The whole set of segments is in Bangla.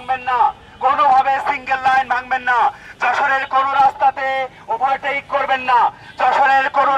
ভাঙবেন না। কোনোভাবে সিঙ্গেল লাইন ভাঙবেন না। যশোরের কোনো রাস্তাতে ওভারটেক করবেন না। যশোরের কোনো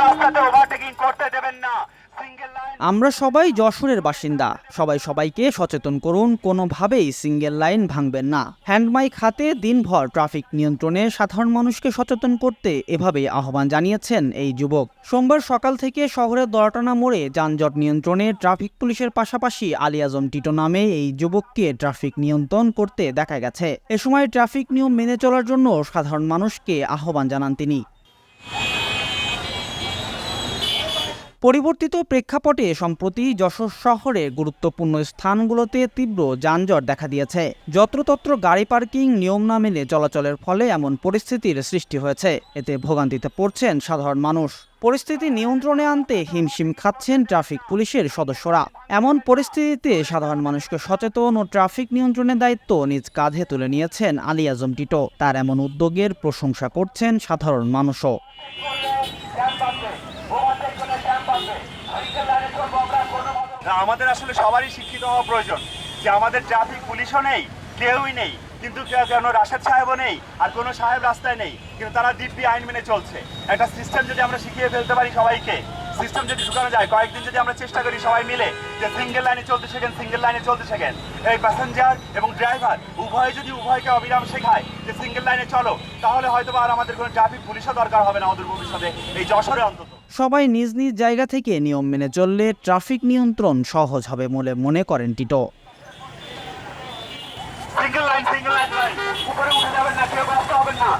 আমরা সবাই যশোরের বাসিন্দা। সবাই সবাইকে সচেতন করুন, কোনোভাবেই সিঙ্গেল লাইন ভাঙবেন না। হ্যান্ডমাইক হাতে দিনভর ট্রাফিক নিয়ন্ত্রণে সাধারণ মানুষকে সচেতন করতে এভাবেই আহ্বান জানিয়েছেন এই যুবক। সোমবার সকাল থেকে শহরের দরাটানা মোড়ে যানজট নিয়ন্ত্রণে ট্রাফিক পুলিশের পাশাপাশি আলী আজম টিটো নামে এই যুবককে ট্রাফিক নিয়ন্ত্রণ করতে দেখা গেছে। এ সময় ট্রাফিক নিয়ম মেনে চলার জন্য সাধারণ মানুষকে আহ্বান জানান তিনি। পরিবর্তিত প্রেক্ষাপটে সম্প্রতি যশোর শহরে গুরুত্বপূর্ণ স্থানগুলোতে তীব্র যানজট দেখা দিয়েছে। যত্রতত্র গাড়ি পার্কিং নিয়ম না মেনে চলাচলের ফলে এমন পরিস্থিতির সৃষ্টি হয়েছে। এতে ভোগান্তিতে পড়ছেন সাধারণ মানুষ। পরিস্থিতি নিয়ন্ত্রণে আনতে হিমশিম খাচ্ছেন ট্রাফিক পুলিশের সদস্যরা। এমন পরিস্থিতিতে সাধারণ মানুষকে সচেতন ও ট্রাফিক নিয়ন্ত্রণের দায়িত্ব নিজ কাঁধে তুলে নিয়েছেন আলী আজম টিটো। তার এমন উদ্যোগের প্রশংসা করছেন সাধারণ মানুষও। আমাদের আসলে সবারই শিক্ষিত হওয়া প্রয়োজন যে আমাদের ট্রাফিক পুলিশও নেই, কেউই নেই, কিন্তু কেন রাশেদ সাহেবও নেই আর কোনো সাহেব রাস্তায় নেই, কিন্তু তারা দিব্যি আইন মেনে চলছে। একটা সিস্টেম যদি আমরা শিখিয়ে ফেলতে পারি সবাইকে সিস্টেম যদি ঢুকানো যায় কয়েকদিন যদি আমরা চেষ্টা করি সবাই মিলে যে সিঙ্গেল লাইনে চলতে শেখেন সিঙ্গেল লাইনে চলতে শেখেন। এই প্যাসেঞ্জার এবং ড্রাইভার উভয়ে যদি উভয়কে অবিরাম শেখায় যে সিঙ্গেল লাইনে চলো তাহলে হয়তো আর আমাদের কোনো ট্রাফিক পুলিশও দরকার হবে না আমাদের ভবিষ্যতে এই যশোরে অন্তত। সবাই নিজ নিজ জায়গা থেকে নিয়ম মেনে চললে ট্রাফিক নিয়ন্ত্রণ সহজ হবে বলে মনে করেন Tito. Single line single line উপরে উঠে যাবেন না কেউ ব্যস্ত হবেন না।